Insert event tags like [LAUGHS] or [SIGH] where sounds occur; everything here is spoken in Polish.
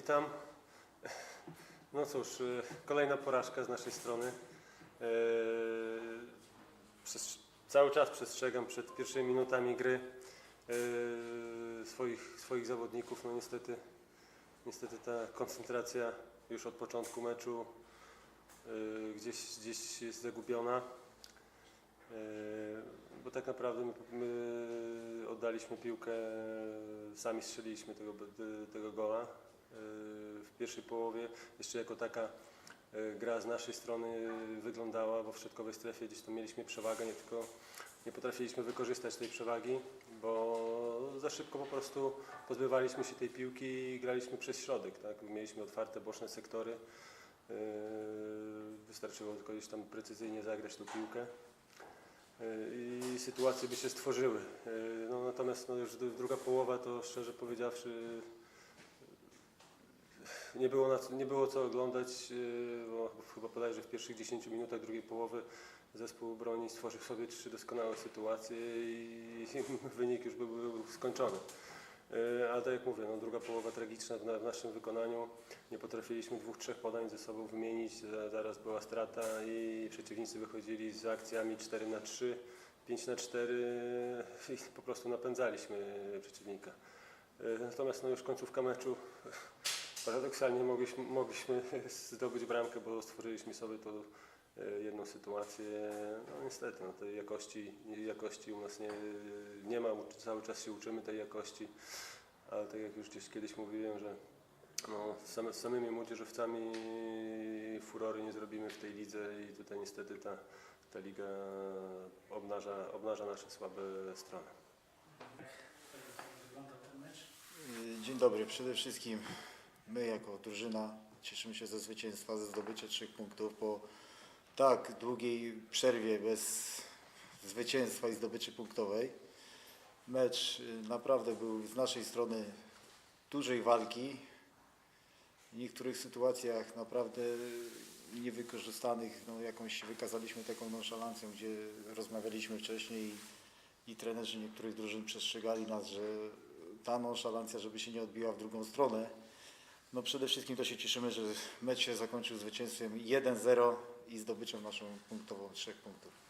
witam. No cóż, y, kolejna porażka z naszej strony. Yy, Przez, cały czas przestrzegam przed pierwszymi minutami gry yy, swoich, swoich zawodników. No niestety, niestety ta koncentracja już od początku meczu gdzieś, gdzieś jest zagubiona. Bo tak naprawdę my, my oddaliśmy piłkę, sami strzeliliśmy tego, tego w pierwszej połowie. Jeszcze jako taka yy, gra z naszej strony wyglądała, bo w środkowej strefie gdzieś tu mieliśmy przewagę, nie tylko nie potrafiliśmy wykorzystać tej przewagi, bo za szybko po prostu pozbywaliśmy się tej piłki i graliśmy przez środek. Tak? Mieliśmy otwarte boczne sektory. Yy, Wystarczyło tylko gdzieś tam precyzyjnie zagrać tą piłkę i sytuacje by się stworzyły. No, natomiast no, już druga połowa to szczerze powiedziawszy nie było, na, nie było co oglądać, yy, bo chyba bodajże w pierwszych 10 minutach drugiej połowy zespół broni stworzył sobie trzy doskonałe sytuacje i [LAUGHS] wynik już był, był skończony. Yy, Ale tak jak mówię, no, druga połowa tragiczna w, na, w naszym wykonaniu. Nie potrafiliśmy dwóch, trzech podań ze sobą wymienić. za- Zaraz była strata i przeciwnicy wychodzili z akcjami 4 na 3 5 na 4 i po prostu napędzaliśmy przeciwnika. Yy, Natomiast no, już końcówka meczu paradoksalnie mogliśmy, mogliśmy zdobyć bramkę, bo stworzyliśmy sobie tą e, jedną sytuację. No niestety, no, tej jakości, jakości u nas nie, nie ma, cały czas się uczymy tej jakości, ale tak jak już gdzieś kiedyś mówiłem, że no, same, samymi młodzieżowcami furory nie zrobimy w tej lidze i tutaj niestety ta, ta liga obnaża, obnaża nasze słabe strony. Dzień dobry. Przede wszystkim my jako drużyna cieszymy się ze zwycięstwa, ze zdobycia trzech punktów po tak długiej przerwie bez zwycięstwa i zdobyczy punktowej. Mecz y, naprawdę był z naszej strony dużej walki. W niektórych sytuacjach naprawdę niewykorzystanych no, jakąś wykazaliśmy taką nonszalancją, gdzie rozmawialiśmy wcześniej i, i trenerzy niektórych drużyn przestrzegali nas, że ta nonszalancja, żeby się nie odbiła w drugą stronę. No przede wszystkim to się cieszymy, że mecz się zakończył zwycięstwem 1-0 i zdobyczą naszą punktową trzech punktów.